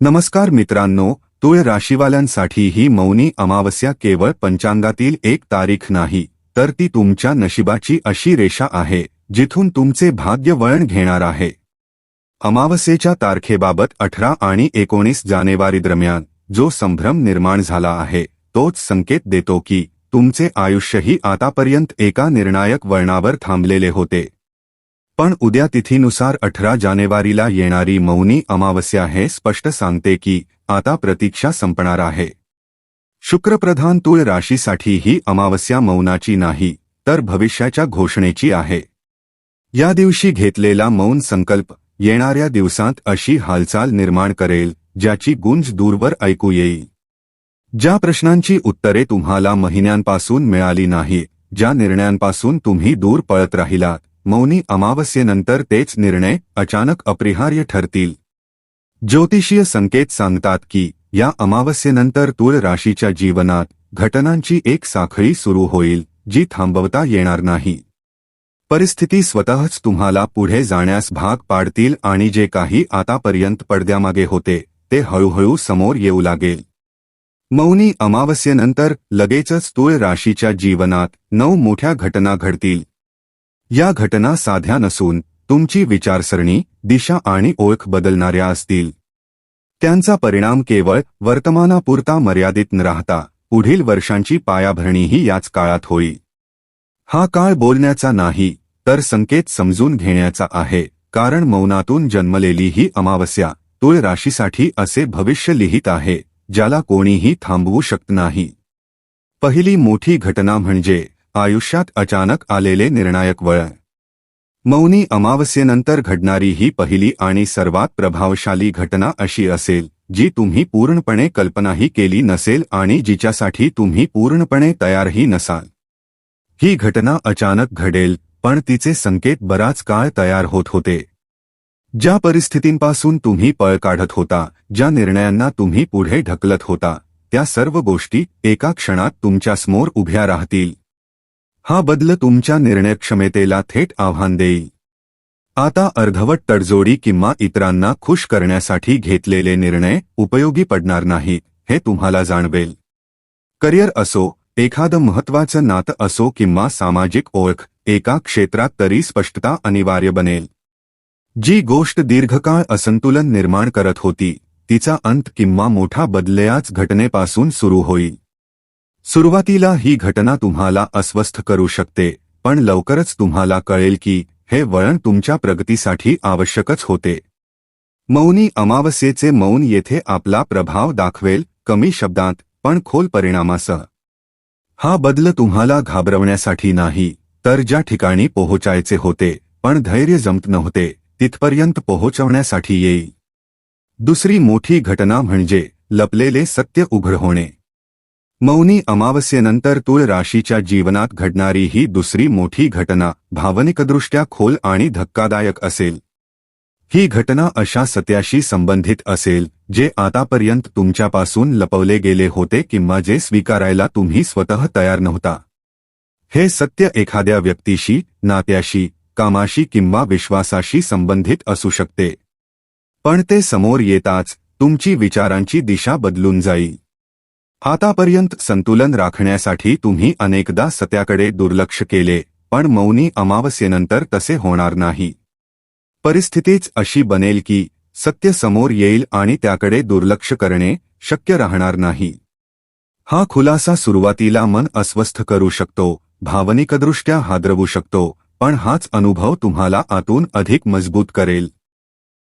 नमस्कार मित्रांनो तुळ राशीवाल्यांसाठी ही मौनी अमावस्या केवळ पंचांगातील एक तारीख नाही तर ती तुमच्या नशिबाची अशी रेषा आहे जिथून तुमचे भाग्य वळण घेणार आहे. अमावस्येच्या तारखेबाबत अठरा आणि एकोणीस जानेवारी दरम्यान जो संभ्रम निर्माण झाला आहे तोच संकेत देतो की तुमचे आयुष्यही आतापर्यंत एका निर्णायक वळणावर थांबलेले होते. पण उद्या तिथीनुसार अठरा जानेवारीला येणारी मौनी अमावस्या हे स्पष्ट सांगते की आता प्रतीक्षा संपणार आहे. शुक्रप्रधान तुळ राशीसाठी ही अमावस्या मौनाची नाही तर भविष्याच्या घोषणेची आहे. या दिवशी घेतलेला मौन संकल्प येणाऱ्या दिवसांत अशी हालचाल निर्माण करेल ज्याची गुंज दूरवर ऐकू येईल. ज्या प्रश्नांची उत्तरे तुम्हाला महिन्यांपासून मिळाली नाही ज्या निर्णयांपासून तुम्ही दूर पळत राहिलात मौनी अमावस्येनंतर तेच निर्णय अचानक अपरिहार्य ठरतील. ज्योतिषीय संकेत सांगतात की या अमावस्येनंतर तूळ राशीच्या जीवनात घटनांची एक साखळी सुरू होईल जी थांबवता येणार नाही. परिस्थिती स्वतःच तुम्हाला पुढे जाण्यास भाग पाडतील आणि जे काही आतापर्यंत पडद्यामागे होते ते हळूहळू समोर येऊ लागेल. मौनी अमावस्येनंतर लगेचच तुळ राशीच्या जीवनात नऊ मोठ्या घटना घडतील या घटना साध्या नसून तुमची विचारसरणी दिशा आणि ओळख बदलणाऱ्या असतील. त्यांचा परिणाम केवळ वर्तमानापुरता मर्यादित न राहता पुढील वर्षांची पायाभरणीही याच काळात होईल. हा काळ बोलण्याचा नाही तर संकेत समजून घेण्याचा आहे कारण मौनातून जन्मलेली ही अमावस्या तुळ राशीसाठी असे भविष्य लिहित आहे ज्याला कोणीही थांबवू शकत नाही. पहिली मोठी घटना म्हणजे आयुष्यात अचानक आलेले निर्णायक वळण. मौनी अमावस्येनंतर घडणारी ही पहिली आणि सर्वात प्रभावशाली घटना अशी असेल जी तुम्ही पूर्णपणे कल्पनाही केली नसेल आणि जिच्यासाठी तुम्ही पूर्णपणे तयारही नसाल. ही घटना अचानक घडेल पण तिचे संकेत बराच काळ तयार होत होते. ज्या परिस्थितींपासून तुम्ही पळ काढत होता ज्या निर्णयांना तुम्ही पुढे ढकलत होता त्या सर्व गोष्टी एका क्षणात तुमच्यासमोर उभ्या राहतील. हा बदल तुमच्या निर्णयक्षमतेला थेट आव्हान देईल. आता अर्धवट तडजोडी किंवा इतरांना खुश करण्यासाठी घेतलेले निर्णय उपयोगी पडणार नाहीत हे तुम्हाला जाणवेल. करिअर असो एखादं महत्वाचं नातं असो किंवा सामाजिक ओळख एका क्षेत्रात तरी स्पष्टता अनिवार्य बनेल. जी गोष्ट दीर्घकाळ असंतुलन निर्माण करत होती तिचा अंत किंवा मोठा बदलयाच घटनेपासून सुरू होईल. सुरुवातीला ही घटना तुम्हाला अस्वस्थ करू शकते पण लवकरच तुम्हाला कळेल की हे वळण तुमच्या प्रगतीसाठी आवश्यकच होते. मौनी अमावस्येचे मौन येथे आपला प्रभाव दाखवेल कमी शब्दांत पण खोल परिणामासह. हा बदल तुम्हाला घाबरवण्यासाठी नाही तर ज्या ठिकाणी पोहोचायचे होते पण धैर्य जमत नव्हते तिथपर्यंत पोहोचवण्यासाठी येईल. दुसरी मोठी घटना म्हणजे लपलेले सत्य उघड होणे. मौनी अमावस्येनंतर तुळ राशीच्या जीवनात घडणारी ही दुसरी मोठी घटना भावनिकदृष्ट्या खोल आणि धक्कादायक असेल. ही घटना अशा सत्याशी संबंधित असेल जे आतापर्यंत तुमच्यापासून लपवले गेले होते किंवा जे स्वीकारायला तुम्ही स्वतः तयार नव्हता. हे सत्य एखाद्या व्यक्तीशी नात्याशी कामाशी किंवा विश्वासाशी संबंधित असू शकते. पण ते समोर येताच तुमची विचारांची दिशा बदलून जाईल. आतापर्यंत संतुलन राखण्यासाठी तुम्ही अनेकदा सत्याकडे दुर्लक्ष केले पण मौनी अमावस्येनंतर तसे होणार नाही. परिस्थितीच अशी बनेल की सत्य समोर येईल आणि त्याकडे दुर्लक्ष करणे शक्य राहणार नाही. हा खुलासा सुरुवातीला मन अस्वस्थ करू शकतो भावनिकदृष्ट्या हादरवू शकतो पण हाच अनुभव तुम्हाला आतून अधिक मजबूत करेल.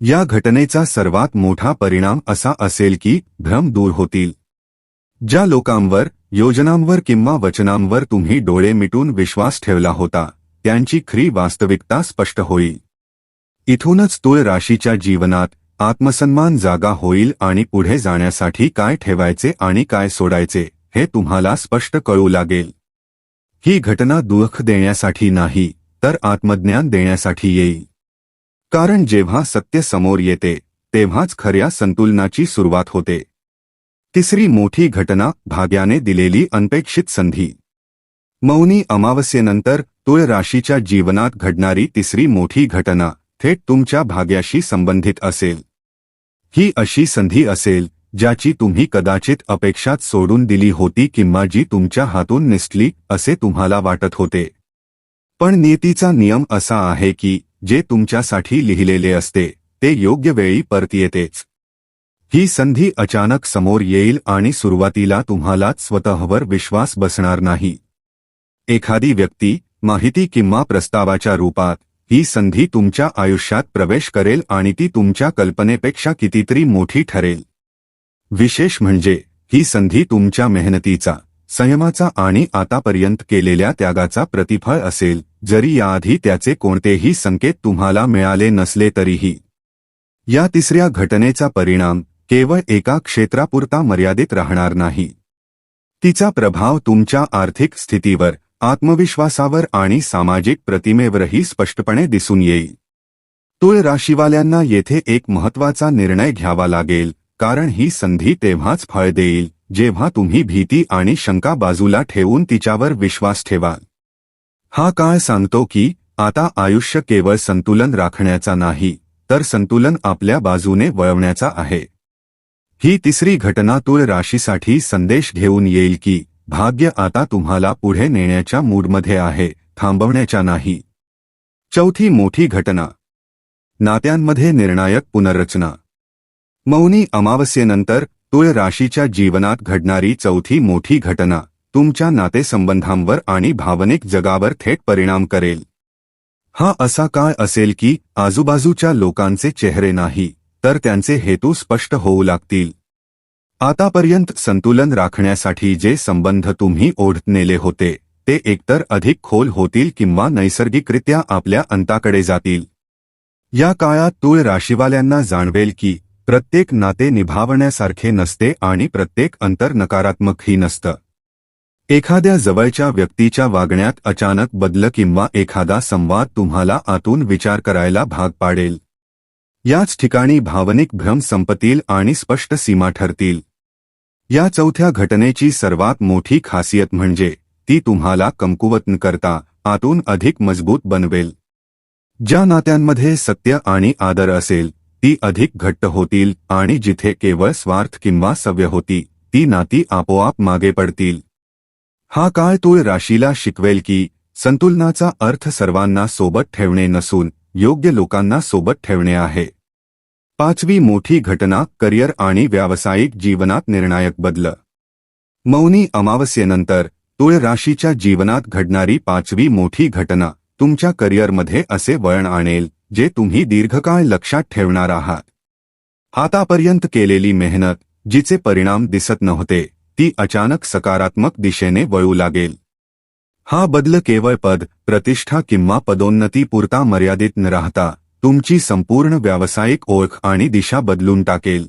या घटनेचा सर्वात मोठा परिणाम असा असेल की भ्रम दूर होतील. ज्या लोकांवर योजनांवर किंवा वचनांवर तुम्ही डोळे मिटून विश्वास ठेवला होता त्यांची खरी वास्तविकता स्पष्ट होईल इथूनच तुळ राशीच्या जीवनात आत्मसन्मान जागा होईल आणि पुढे जाण्यासाठी काय ठेवायचे आणि काय सोडायचे हे तुम्हाला स्पष्ट कळू लागेल. ही घटना दुःख देण्यासाठी नाही तर आत्मज्ञान देण्यासाठी येईल कारण जेव्हा सत्य समोर येते तेव्हाच खऱ्या संतुलनाची सुरुवात होते. तिसरी मोठी घटना भाग्याने दिलेली अनपेक्षित संधी. मौनी अमावस्येनंतर तुळ राशीच्या जीवनात घडणारी तिसरी मोठी घटना थेट तुमच्या भाग्याशी संबंधित असेल. ही अशी संधी असेल ज्याची तुम्ही कदाचित अपेक्षात सोडून दिली होती किंवा जी तुमच्या हातून निसटली असे तुम्हाला वाटत होते. पण नियतीचा नियम असा आहे की जे तुमच्यासाठी लिहिलेले असते ते योग्य वेळी परत येतेच. ही संधी अचानक समोर येईल आणि सुरुवातीला तुम्हाला स्वतःवर विश्वास बसणार नाही. एखादी व्यक्ती माहिती किंवा प्रस्तावाच्या रूपात ही संधी तुमच्या आयुष्यात प्रवेश करेल आणि ती तुमच्या कल्पनेपेक्षा कितीतरी मोठी ठरेल. विशेष म्हणजे ही संधी तुमच्या मेहनतीचा संयमाचा आणि आतापर्यंत केलेल्या त्यागाचा प्रतिफळ असेल जरी याआधी त्याचे कोणतेही संकेत तुम्हाला मिळाले नसले तरीही. या तिसऱ्या घटनेचा परिणाम केवळ एका क्षेत्रापुरता मर्यादित राहणार नाही. तिचा प्रभाव तुमच्या आर्थिक स्थितीवर आत्मविश्वासावर आणि सामाजिक प्रतिमेवरही स्पष्टपणे दिसून येईल. तुळ राशीवाल्यांना येथे एक महत्त्वाचा निर्णय घ्यावा लागेल कारण ही संधी तेव्हाच फळ देईल जेव्हा तुम्ही भीती आणि शंका बाजूला ठेवून तिच्यावर विश्वास ठेवाल. हा काळ सांगतो की आता आयुष्य केवळ संतुलन राखण्याचा नाही तर संतुलन आपल्या बाजूने वळवण्याचा आहे. ही तिसरी घटना तुळ राशीसाठी संदेश घेऊन येईल की भाग्य आता तुम्हाला पुढे नेण्याच्या मूडमध्ये आहे थांबवण्याच्या नाही. चौथी मोठी घटना. नात्यांमध्ये निर्णायक पुनर्रचना. मौनी अमावस्येनंतर तुळ राशीच्या जीवनात घडणारी चौथी मोठी घटना तुमच्या नातेसंबंधांवर आणि भावनिक जगावर थेट परिणाम करेल. हा असा काळ असेल की आजूबाजूच्या लोकांचे चेहरे नाही. तर त्यांचे हेतू स्पष्ट होऊ लागतील. आतापर्यंत संतुलन राखण्यासाठी जे संबंध तुम्ही ओढत नेले होते ते एकतर अधिक खोल होतील किंवा नैसर्गिकरित्या आपल्या अंताकडे जातील. या काळात तूळ राशीवाल्यांना जाणवेल की प्रत्येक नाते निभावण्यासारखे नसते आणि प्रत्येक अंतर नकारात्मकही नसतं. एखाद्या जवळच्या व्यक्तीच्या वागण्यात अचानक बदल किंवा एखादा संवाद तुम्हाला आतून विचार करायला भाग पाडेल. याच ठिकाणी भावनिक भ्रम संपतील आणि स्पष्ट सीमा ठरतील. या चौथ्या घटनेची सर्वात मोठी खासियत म्हणजे ती तुम्हाला कमकुवत न करता आतून अधिक मजबूत बनवेल. ज्या नात्यांमध्ये सत्य आणि आदर असेल ती अधिक घट्ट होतील आणि जिथे केवळ स्वार्थ किंवा सव्य होती ती नाती आपोआप मागे पडतील. हा काळ तूळ राशीला शिकवेल की संतुलनाचा अर्थ सर्वांना सोबत ठेवणे नसून योग्य लोकांना सोबत ठेवणे आहे. पाचवी मोठी घटना करिअर आणि व्यावसायिक जीवनात निर्णायक बदल. मौनी अमावस्येनंतर तुळ राशीच्या जीवनात घडणारी पाचवी मोठी घटना तुमच्या करिअरमध्ये असे वळण आणेल जे तुम्ही दीर्घकाळ लक्षात ठेवणार आहात. आतापर्यंत केलेली मेहनत जिचे परिणाम दिसत नव्हते ती अचानक सकारात्मक दिशेने वळू लागेल. हा बदल केवळ पद प्रतिष्ठा किंवा पदोन्नतीपुरता मर्यादित न राहता तुमची संपूर्ण व्यावसायिक ओळख आणि दिशा बदलून टाकेल.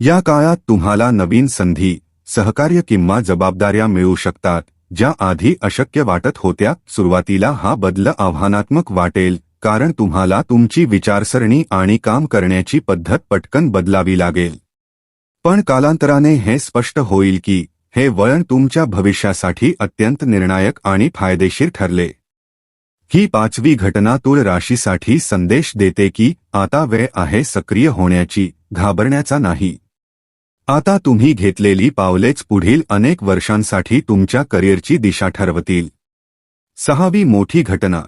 या काळात तुम्हाला नवीन संधी सहकार्य किंवा जबाबदाऱ्या मिळू शकतात ज्या आधी अशक्य वाटत होत्या. सुरुवातीला हा बदल आव्हानात्मक वाटेल कारण तुम्हाला तुमची विचारसरणी आणि काम करण्याची पद्धत पटकन बदलावी लागेल. पण कालांतराने हे स्पष्ट होईल की हे वळण तुमच्या भविष्यासाठी अत्यंत निर्णायक आणि फायदेशीर ठरले. ही पाचवी घटना तुळ राशीसाठी संदेश देते की आता वेळ आहे सक्रिय होण्याची घाबरण्याचा नाही. आता तुम्ही घेतलेली पावलेच पुढील अनेक वर्षांसाठी तुमच्या करिअरची दिशा ठरवतील. सहावी मोठी घटना.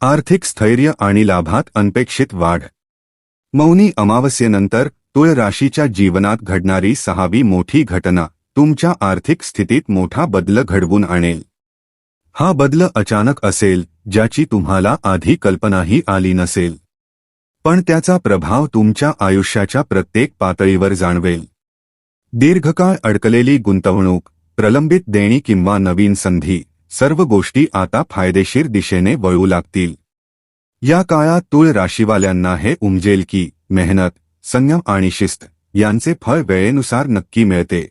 आर्थिक स्थैर्य आणि लाभात अनपेक्षित वाढ. मौनी अमावस्येनंतर तुळ राशीच्या जीवनात घडणारी सहावी मोठी घटना. तुमच्या आर्थिक स्थितीत मोठा बदल घडवून आणेल. हा बदल अचानक असेल ज्याची तुम्हाला आधी कल्पनाही आली नसेल. पण त्याचा प्रभाव तुमच्या आयुष्याच्या प्रत्येक पातळीवर जाणवेल. दीर्घकाळ अडकलेली गुंतवणूक प्रलंबित देणी किंवा नवीन संधी सर्व गोष्टी आता फायदेशीर दिशेने वळू लागतील. या काळात तुळ राशीवाल्यांना हे उमजेल की मेहनत संयम आणि शिस्त यांचे फळ वेळेनुसार नक्की मिळते.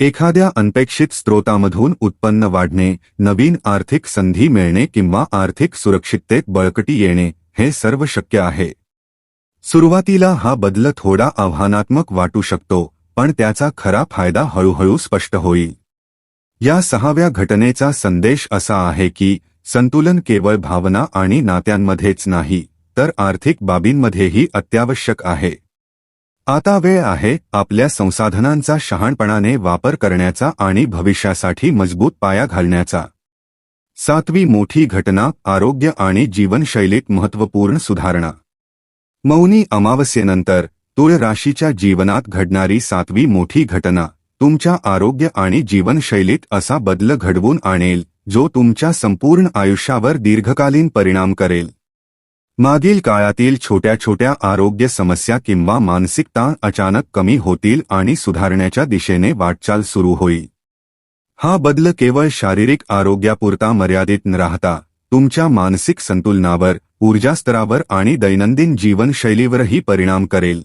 एखाद्या अनपेक्षित स्रोतामधून उत्पन्न वाढणे नवीन आर्थिक संधी मिळणे किंवा आर्थिक सुरक्षिततेत बळकटी येणे हे सर्व शक्य आहे. सुरुवातीला हा बदल थोडा आव्हानात्मक वाटू शकतो पण त्याचा खरा फायदा हळूहळू स्पष्ट होईल. या सहाव्या घटनेचा संदेश असा आहे की संतुलन केवळ भावना आणि नात्यांमध्येच नाही तर आर्थिक बाबींमध्येही अत्यावश्यक आहे. आता वेळ आहे आपल्या संसाधनांचा शहाणपणाने वापर करण्याचा आणि भविष्यासाठी मजबूत पाया घालण्याचा. सातवी मोठी घटना आरोग्य आणि जीवनशैलीत महत्त्वपूर्ण सुधारणा. मौनी अमावस्येनंतर तुळ राशीच्या जीवनात घडणारी सातवी मोठी घटना तुमच्या आरोग्य आणि जीवनशैलीत असा बदल घडवून आणेल जो तुमच्या संपूर्ण आयुष्यावर दीर्घकालीन परिणाम करेल. मागील काळातील छोट्या छोट्या आरोग्य समस्या किंवा मानसिक ताण अचानक कमी होतील आणि सुधारण्याच्या दिशेने वाटचाल सुरू होईल. हा बदल केवळ शारीरिक आरोग्यापुरता मर्यादित न राहता तुमच्या मानसिक संतुलनावर ऊर्जास्तरावर आणि दैनंदिन जीवनशैलीवरही परिणाम करेल.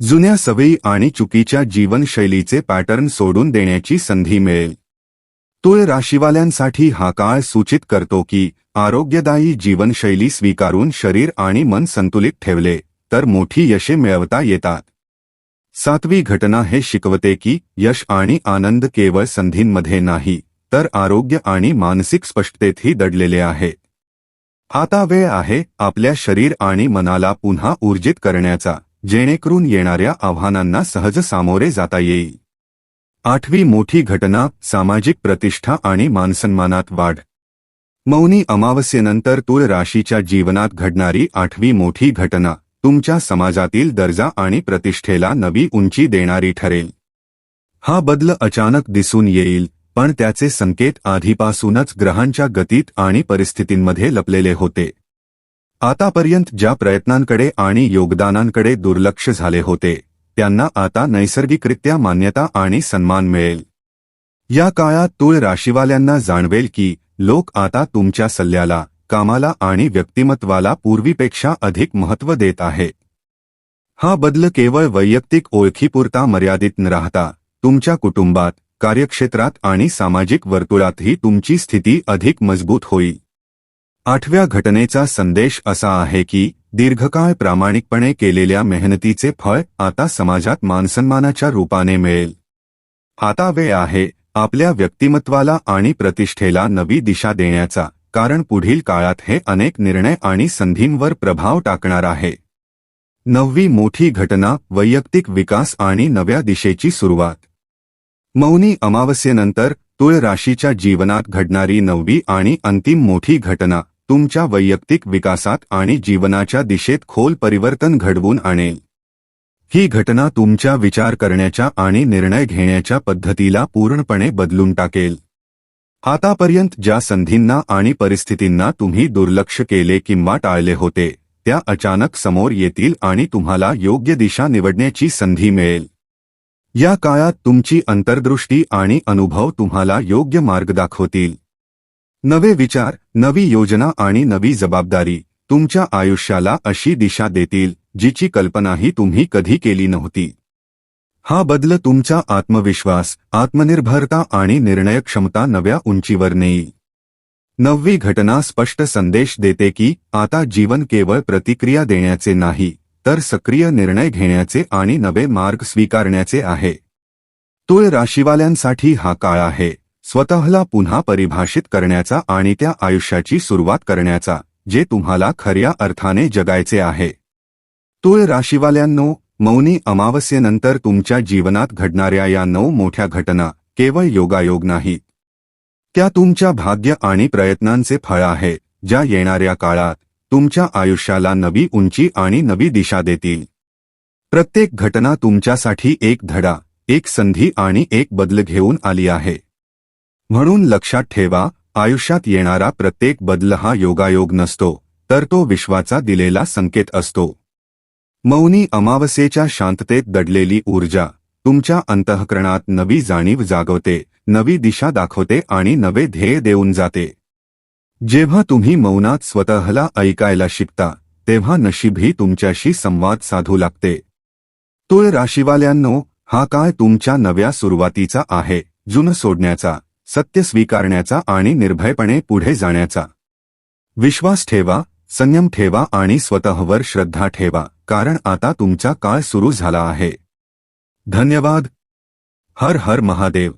जुन्या सवयी आणि चुकीच्या जीवनशैलीचे पॅटर्न सोडून देण्याची संधी मिळेल. तुळ राशीवाल्यांसाठी हा काळ सूचित करतो की आरोग्यदायी जीवनशैली स्वीकारून शरीर आणि मन संतुलित ठेवले तर मोठी यशे मिळवता येतात. सातवी घटना हे शिकवते की यश आणि आनंद केवळ संधींमध्ये नाही तर आरोग्य आणि मानसिक स्पष्टतेतही दडलेले आहे. आता वेळ आहे आपल्या शरीर आणि मनाला पुन्हा ऊर्जित करण्याचा जेणेकरून येणाऱ्या आव्हानांना सहज सामोरे जाता येईल. आठवी मोठी घटना सामाजिक प्रतिष्ठा आणि मानसन्मानात वाढ. मौनी अमावस्येनंतर तुळ राशीच्या जीवनात घडणारी आठवी मोठी घटना तुमच्या समाजातील दर्जा आणि प्रतिष्ठेला नवी उंची देणारी ठरेल. हा बदल अचानक दिसून येईल पण त्याचे संकेत आधीपासूनच ग्रहांच्या गतीत आणि परिस्थितींमध्ये लपलेले होते. आतापर्यंत ज्या प्रयत्नांकडे आणि योगदानांकडे दुर्लक्ष झाले होते त्यांना आता नैसर्गिकरित्या मान्यता आणि सन्मान मिळेल. या काळात तुळ राशीवाल्यांना जाणवेल की लोक आता तुमच्या सल्ल्याला कामाला आणि व्यक्तिमत्वाला पूर्वीपेक्षा अधिक महत्त्व देत आहे. हा बदल केवळ वैयक्तिक ओळखीपुरता मर्यादित न राहता तुमच्या कुटुंबात कार्यक्षेत्रात आणि सामाजिक वर्तुळातही तुमची स्थिती अधिक मजबूत होईल. आठव्या घटनेचा संदेश असा आहे की दीर्घकाळ प्रामाणिकपणे केलेल्या मेहनतीचे फळ आता समाजात मानसन्मानाच्या रूपाने मिळेल. आता वेळ आहे आपल्या व्यक्तिमत्वाला आणि प्रतिष्ठेला नवी दिशा देण्याचा कारण पुढील काळात हे अनेक निर्णय आणि संधींवर प्रभाव टाकणार आहे. नववी मोठी घटना वैयक्तिक विकास आणि नव्या दिशेची सुरुवात. मौनी अमावस्येनंतर तुळ राशीच्या जीवनात घडणारी नववी आणि अंतिम मोठी घटना तुमच्या वैयक्तिक विकासात आणि जीवनाच्या दिशेत खोल परिवर्तन घडवून आणेल. ही घटना तुमच्या विचार करण्याच्या आणि निर्णय घेण्याच्या पद्धतीला पूर्णपणे बदलून टाकेल. आतापर्यंत ज्या संधींना आणि परिस्थितींना तुम्ही दुर्लक्ष केले किंवा टाळले होते त्या अचानक समोर येतील आणि तुम्हाला योग्य दिशा निवडण्याची संधी मिळेल. या काळात तुमची अंतर्दृष्टी आणि अनुभव तुम्हाला योग्य मार्ग दाखवतील. नवे विचार नवी योजना आणि नवी जबाबदारी तुमच्या आयुष्याला अशी दिशा देतील जिची कल्पनाही तुम्ही कधी केली नव्हती. हा बदल तुमचा आत्मविश्वास आत्मनिर्भरता आणि निर्णय क्षमता नव्या उंचीवर नेईल नववी घटना स्पष्ट संदेश देते की आता जीवन केवळ प्रतिक्रिया देण्याचे नाही तर सक्रिय निर्णय घेण्याचे आणि नवे मार्ग स्वीकारण्याचे आहे. तुळ राशीवाल्यांसाठी हा काळ आहे. स्वतःला पुन्हा परिभाषित करण्याचा आणि त्या आयुष्याची सुरुवात करण्याचा जे तुम्हाला खऱ्या अर्थाने जगायचे आहे. तुळ राशीवाल्यांनो मौनी अमावस्येनंतर तुमच्या जीवनात घडणाऱ्या या नऊ मोठ्या घटना केवळ योगायोग नाहीत त्या तुमच्या भाग्य आणि प्रयत्नांचे फळ आहे ज्या येणाऱ्या काळात तुमच्या आयुष्याला नवी उंची आणि नवी दिशा देतील. प्रत्येक घटना तुमच्यासाठी एक धडा एक संधी आणि एक बदल घेऊन आली आहे. म्हणून लक्षात ठेवा आयुष्यात येणारा प्रत्येक बदल हा योगायोग नसतो तर तो विश्वाचा दिलेला संकेत असतो. मौनी अमावस्येच्या शांततेत दडलेली ऊर्जा तुमच्या अंतःकरणात नवी जाणीव जागवते नवी दिशा दाखवते आणि नवे ध्येय देऊन जाते. जेव्हा तुम्ही मौनात स्वतःला ऐकायला शिकता तेव्हा नशीबही तुमच्याशी संवाद साधू लागते. तुळ राशीवाल्यांनो हा काळ तुमच्या नव्या सुरुवातीचा आहे जुन सोडण्याचा. सत्य स्वीकारण्याचा आणि निर्भयपणे पुढे जाण्याचा. विश्वास ठेवा संयम ठेवा आणि स्वतःवर श्रद्धा ठेवा कारण आता तुमचा काळ सुरू झाला आहे. धन्यवाद. हर हर महादेव.